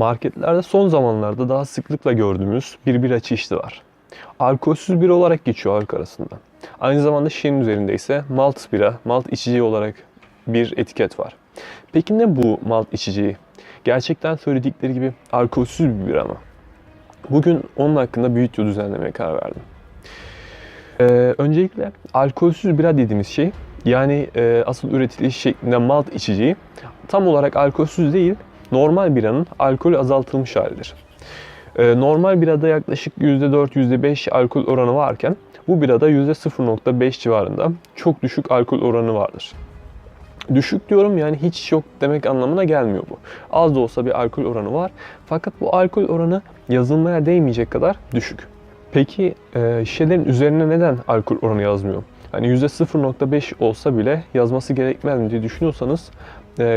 Marketlerde son zamanlarda daha sıklıkla gördüğümüz bir bira çeşidi var. Alkolsüz bira olarak geçiyor halk arasında. Aynı zamanda şişenin üzerinde ise malt bira, malt içeceği olarak bir etiket var. Peki ne bu malt içeceği? Gerçekten söyledikleri gibi alkolsüz bir bira mı? Bugün onun hakkında bir video düzenlemeye karar verdim. Ee, öncelikle alkolsüz bira dediğimiz şey yani e, asıl üretiliş şeklinde malt içeceği tam olarak alkolsüz değil normal biranın alkolü azaltılmış halidir. Ee, normal birada yaklaşık %4-%5 alkol oranı varken bu birada %0.5 civarında çok düşük alkol oranı vardır. Düşük diyorum yani hiç yok demek anlamına gelmiyor bu. Az da olsa bir alkol oranı var. Fakat bu alkol oranı yazılmaya değmeyecek kadar düşük. Peki e, şişelerin üzerine neden alkol oranı yazmıyor? Hani %0.5 olsa bile yazması gerekmez mi diye düşünüyorsanız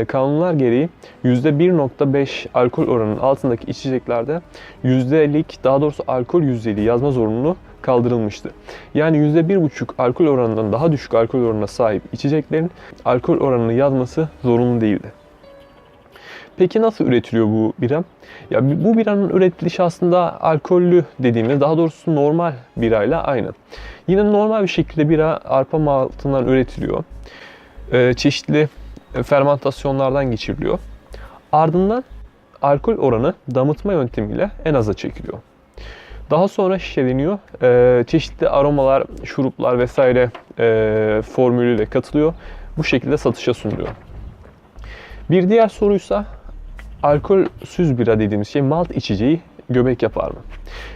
kanunlar gereği %1.5 alkol oranının altındaki içeceklerde yüzdelik daha doğrusu alkol yüzdeliği yazma zorunluluğu kaldırılmıştı. Yani %1.5 alkol oranından daha düşük alkol oranına sahip içeceklerin alkol oranını yazması zorunlu değildi. Peki nasıl üretiliyor bu bira? Ya bu biranın üretilişi aslında alkollü dediğimiz, daha doğrusu normal birayla aynı. Yine normal bir şekilde bira arpa maltından üretiliyor. Ee, çeşitli fermentasyonlardan geçiriliyor. Ardından alkol oranı damıtma yöntemiyle en aza çekiliyor. Daha sonra şişeleniyor. Ee, çeşitli aromalar, şuruplar vesaire e, formülüyle katılıyor. Bu şekilde satışa sunuluyor. Bir diğer soruysa alkolsüz bira dediğimiz şey malt içeceği göbek yapar mı?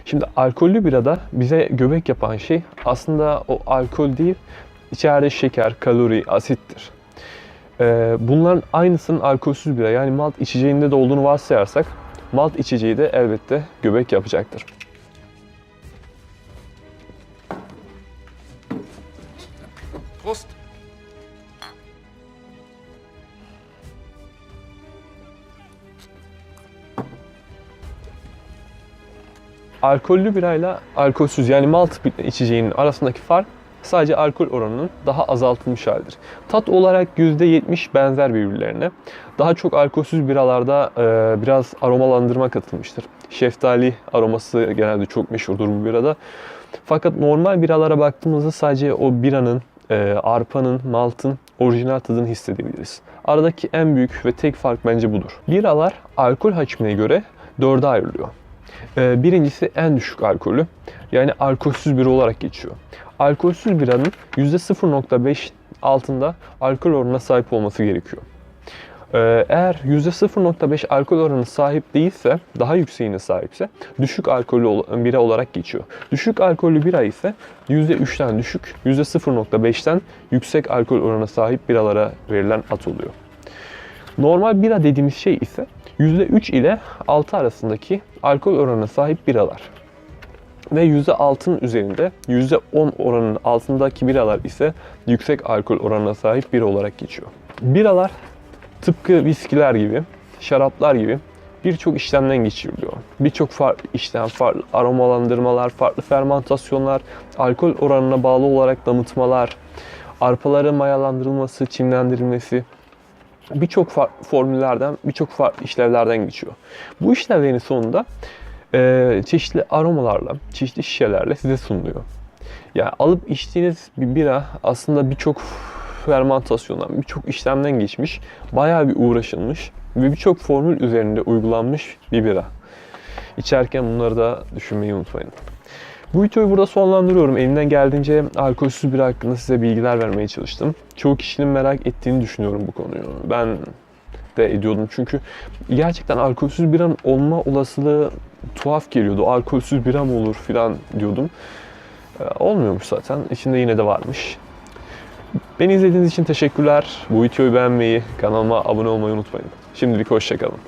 Şimdi alkollü birada bize göbek yapan şey aslında o alkol değil, içeride şeker, kalori, asittir. Ee, bunların aynısının alkolsüz bira yani malt içeceğinde de olduğunu varsayarsak malt içeceği de elbette göbek yapacaktır. Prost! Alkollü birayla alkolsüz yani malt içeceğinin arasındaki fark sadece alkol oranının daha azaltılmış halidir. Tat olarak %70 benzer birbirlerine. Daha çok alkolsüz biralarda e, biraz aromalandırma katılmıştır. Şeftali aroması genelde çok meşhurdur bu birada. Fakat normal biralara baktığımızda sadece o biranın, e, arpanın, maltın orijinal tadını hissedebiliriz. Aradaki en büyük ve tek fark bence budur. Biralar alkol hacmine göre dörde ayrılıyor. Ee, Birincisi en düşük alkolü. Yani alkolsüz bira olarak geçiyor. Alkolsüz biranın %0.5 altında alkol oranına sahip olması gerekiyor. Ee, Eğer %0.5 alkol oranı sahip değilse, daha yükseğine sahipse düşük alkollü ol- bira olarak geçiyor. Düşük alkollü bira ise %3'ten düşük, %0.5'ten yüksek alkol oranına sahip biralara verilen ad oluyor. Normal bira dediğimiz şey ise %3 ile 6 arasındaki alkol oranına sahip biralar. Ve %6'nın üzerinde %10 oranının altındaki biralar ise yüksek alkol oranına sahip bira olarak geçiyor. Biralar tıpkı viskiler gibi, şaraplar gibi birçok işlemden geçiriliyor. Birçok farklı işlem, farklı aromalandırmalar, farklı fermentasyonlar, alkol oranına bağlı olarak damıtmalar, arpaların mayalandırılması, çimlendirilmesi, birçok formüllerden, birçok farklı işlevlerden geçiyor. Bu işlevlerin sonunda e, çeşitli aromalarla, çeşitli şişelerle size sunuluyor. Yani alıp içtiğiniz bir bira aslında birçok fermentasyondan, birçok işlemden geçmiş, bayağı bir uğraşılmış ve birçok formül üzerinde uygulanmış bir bira. İçerken bunları da düşünmeyi unutmayın. Bu videoyu burada sonlandırıyorum. Elimden geldiğince alkolsüz bira hakkında size bilgiler vermeye çalıştım. Çoğu kişinin merak ettiğini düşünüyorum bu konuyu. Ben de ediyordum çünkü gerçekten alkolsüz biranın olma olasılığı tuhaf geliyordu. Alkolsüz bira mı olur filan diyordum. Ee, Olmuyormuş zaten. İçinde yine de varmış. Beni izlediğiniz için teşekkürler. Bu videoyu beğenmeyi, kanalıma abone olmayı unutmayın. Şimdilik hoşçakalın.